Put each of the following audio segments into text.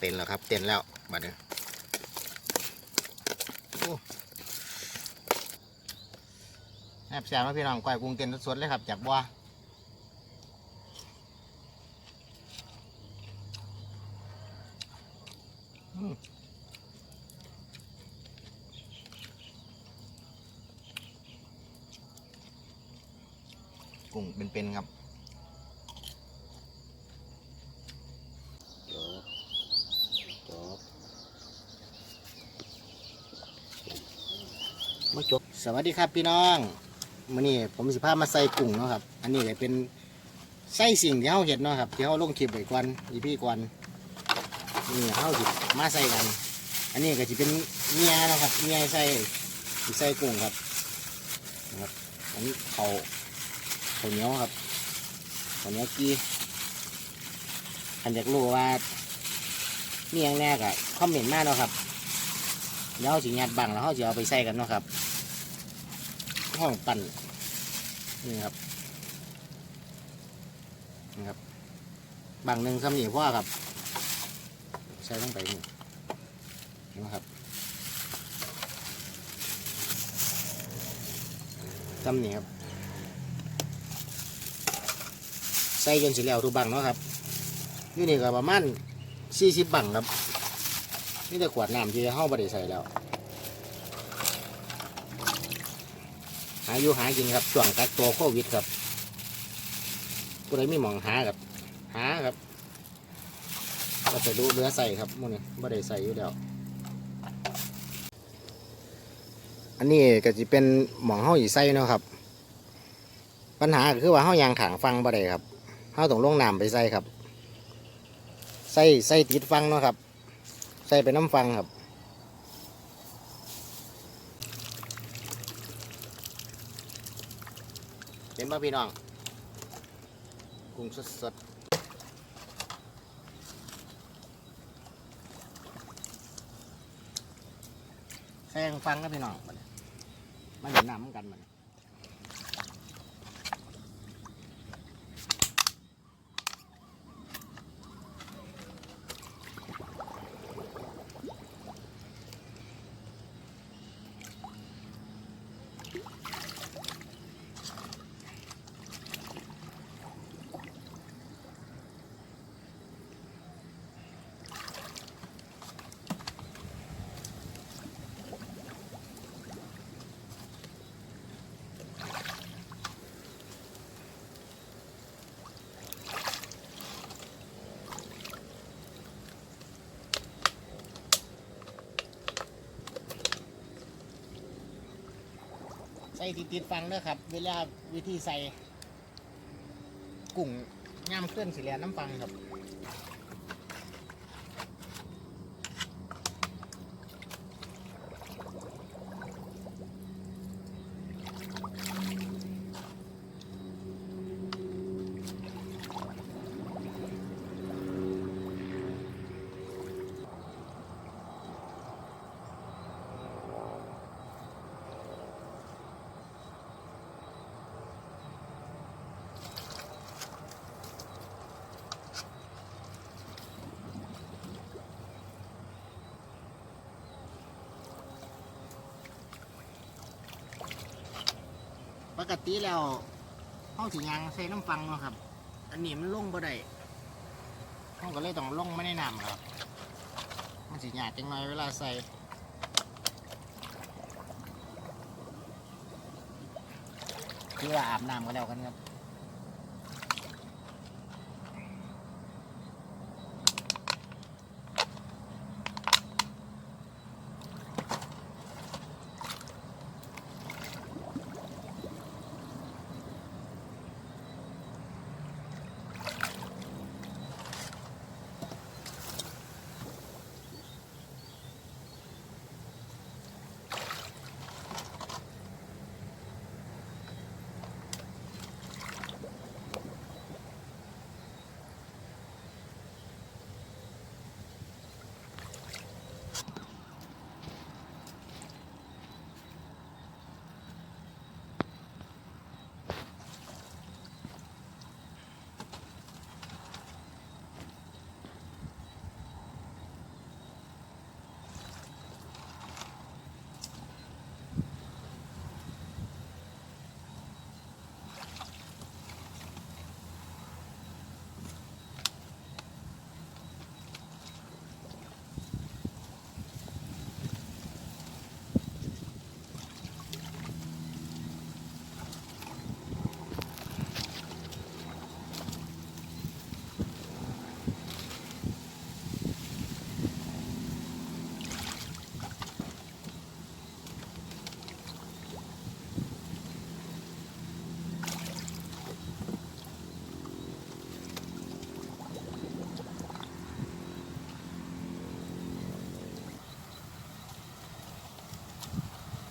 เต้นแล้วครับ เต้นแล้วบัดนี้แอบแซมมาพี่น้องก้อยกุ้งเต้นสดๆเลยครับจากบัวกุ้งเป็นๆครับ จบจบมาจบ สวัสดีครับพี่น้องมื้อนี้ผมสิพามาใส่กุ้งเนาะครับ อันนี้ก็เป็นไส้สิ่งที่เฮาเห็นเนาะครับที่เฮาลงคลิปไว้ก่อนอีพี่ก่อนนี่เฮาสิมาใส่กัน อันนี้ก็สิเป็นเมียนะครับเมียใส่ใส่กุ้งครับนะครับอันนี้เขาเขาเหนียวครับเขาเหนียวกีคันอยากรู้ว่ามีอย่างแน่ก็คอมเมนต์มาเนาะครับเดี๋ยวเฮาสิงัดบังแล้วเฮาสิเอาไปใส่กันเนาะครับ ห้องปั่นนี่ครับนี่ครับบางหนึ่งสำนีพ่อครับใช้ลงไปนี่นะครับสำนีครับ ใส่จนสิแล้วทุกบังเนาะครับนี่นี่ก็ประมาณสี่สิบบังครับนี่แต่ขวดน้ำที่ห้องบริใส่แล้วาอยู่หากินครับช่วงกักตัวโควิดครับผู้ใดมีหมองหาครับ หาครับก็จะดูเรือใส่ครับมื่อนี้ไม่ได้ใส่อยู่แล้วอันนี้ก็จะเป็นหมองเฮาอีใส่เนาะครับ ปัญหาคือว่าเฮายางขางฟังบ่ได้ครับเฮาต้องลงน้ำไปใส่ครับใส่ใส่ติดฟังเนาะครับ ใส่ไปน้ำฟังครับ บ่พี่น้อง กุ้งสดสดแซงฟังนะพี่น้องมันี้มันเห็นน้ำเหมือนกันมัน ใส่ติดติดๆฟังเด้อครับ เวลาวิธีใส่กุ้งย่ามเคลื่อนสีแลน้ำฟังครับ กติแล้วห้องสียางใส่น้ำฟังเนาะครับ อันนี้มันลงบ่ได้ห้องก็เลยต้องลงไม่ได้น้ำครับ มันสียาดจังหน่อยเวลาใส่คือว่าอาบน้ำก็แล้วกันครับ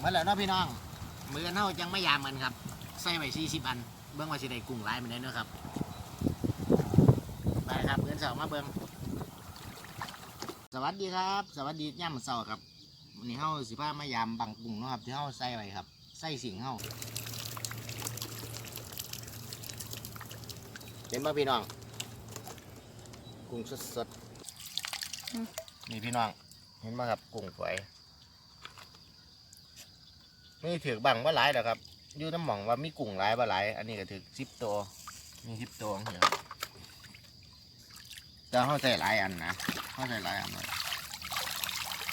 มาแล้วเนาะพี่น้อง มือเน่าจังไม่ยามมันครับ ใส่ไว้สี่สิบอัน เบิ้องว่าสิได้กุ้งหลายมันได้เนาะครับ ไปครับเพื่อนเสามาเบิ้องสวัสดีครับ สวัสดีย่ามเสาครับวันนี้เฮาสิพามายามบังกุ้งเนาะครับ ที่เฮาใส่ไว้ครับ ใส่สิงเฮาเห็นป่ะพี่น้อง กุ้งสดๆนี่พี่น้อง เห็นป่ะครับกุ้งฝอย นี่ถือบังว่าหลายแล้วครับอยู่น้ำหมองว่ามีกุ้งหลายว่าหลาย อันนี้ก็ถือสิบตัว มีสิบตัวเหี่ยจะเข้าใส่หลายอันนะเข้าใส่หลายอันเลย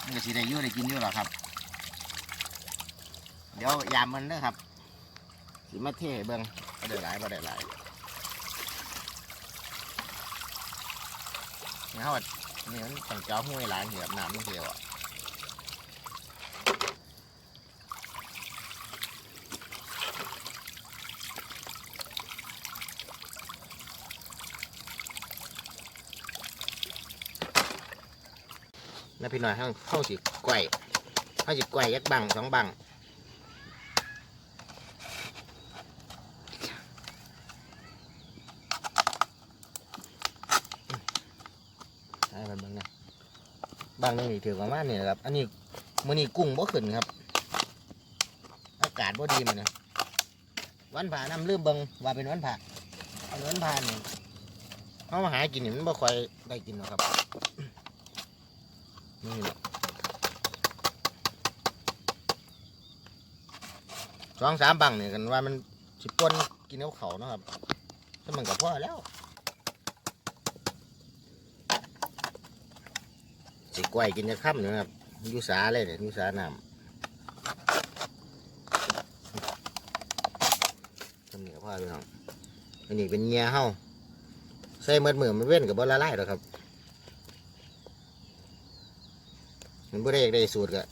มันก็สิได้ยู่ได้กินยู่หรอครับ เดี๋ยวยามมันเด้อครับสิมาเทให้เบิ้งบ่ได้หลายบ่ได้หลายนี่เขาว่านี่มันต้องเจ้าห้วยหลายเหยียบน้ำมันเดียวอะ แล้วพี่น้อยเข้าเข้าสิไกวเข้าสิไกวยักบังสองบังให้มันเบังนะบังหนึงนี่ถือประมาณนี้ครับ อันนี้มือนี้กุ้งบ่ขึ้นครับ อากาศบ่ดีมันนะวันผ่าน้ำลืมเบิงว่าเป็นวันผ่านวันผ่านี่เขามาหากินนี่มันบ่ค่อยได้กินหรอกครับ นี่แหละสองสามบังเนี่ยกันว่ามันสิป่นกินเอาเขาเนาะครับถ้ามันกับพ่อแล้วสิกล้วยกินจะค่ำอยู่นะครับยุสาเลยเนี่ยยุสาน้ำทำเหนียวพ่อพี่น้องอันนี้เป็นเงียเฮาใส่เมือมือมันเว้นกับบ่ละลายหรอครับ มันบ่ได้อยากได้สูตรก็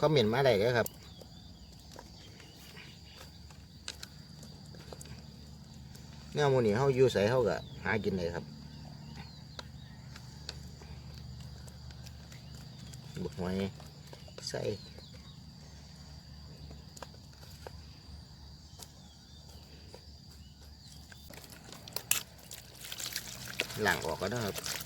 คอมเมนต์มาได้เลยครับแนวหมูนี่เฮาอยู่ใส่เฮาก็หากินได้ครับบุกหอยใส่หลังออกก็ได้ครับ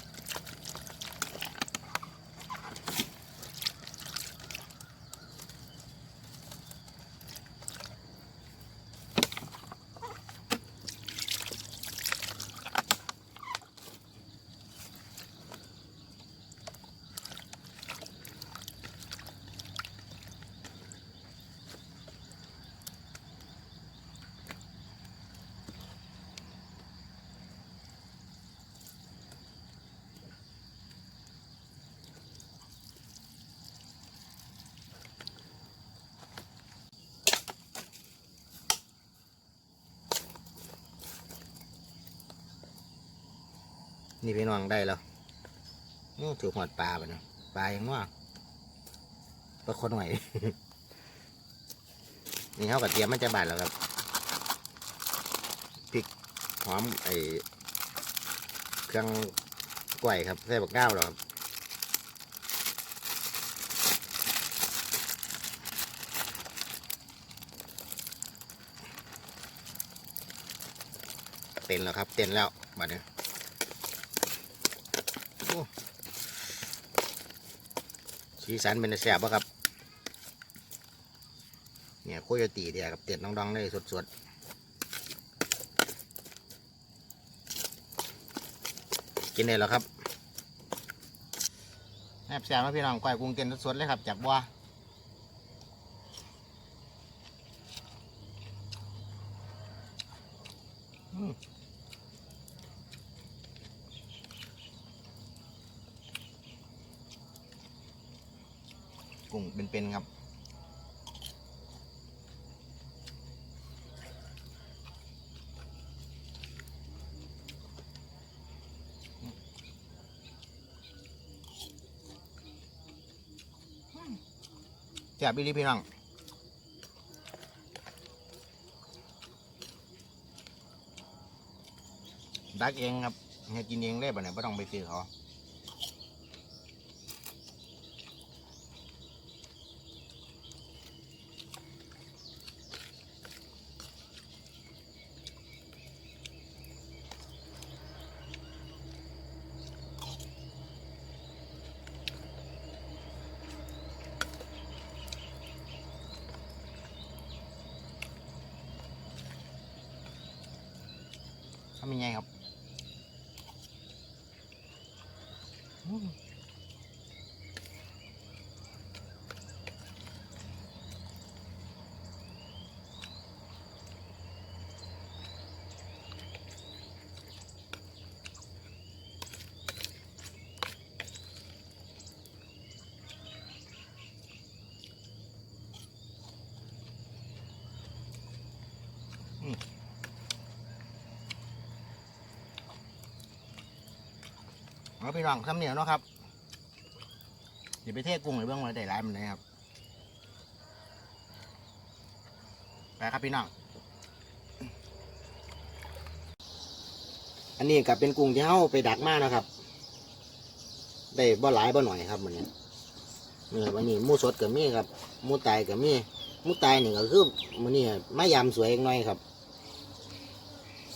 นี่พี่น้องได้แล้วนี่ถือหอดปลาไปนะปลายังว่าปลาคนหน่อยนี่เขากับเตรียมมันจะบาดแล้วครับพริกหอมไอเครื่องกล้วยครับใส่บักก้าวหรอครับเต็นแล้วครับ เต็นแล้วบัดนี้ สีสันเป็นแสบปะครับ เนี่ยโคโยตีเดียกับเตียดน้องๆเลยสดๆกินได้แล้วครับแอบแสบมาพี่น้องก้อยกุ้งเตียนสดๆเลยครับจากบัว เป็นๆครับแซ่บอีหลีพี่น้องดักเองครับเฮ็ดกินเองเลยบ่เนี่ยไม่ต้องไปซื้อเขาำยังไงครับ เอาพี่น้องคำเหนียวเนาะครับเดี๋ยวไปเทกุ้งเลยเบื้องไว้ได้ร้ายมันเลยครับไปครับพี่น้องอันนี้กับเป็นกุ้งที่เฮาไปดักมานะครับ ได้บ่หลายบ่หน่อยครับมันนี้นี่ครันนี้มูสดกับมีครับมูตายกับมีมูตายนี่ก็คือมันนี่มายำสวยเอีกหน่อยครับ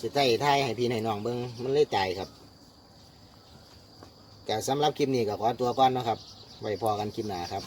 สิใต้ไทยให้พี่ให้น้องเบิ่งมันเลยตายครับ แต่สำหรับคลิปนี้ก็ขอตัวก่อนเนาะครับไว้พอกันคลิปหน้าครับ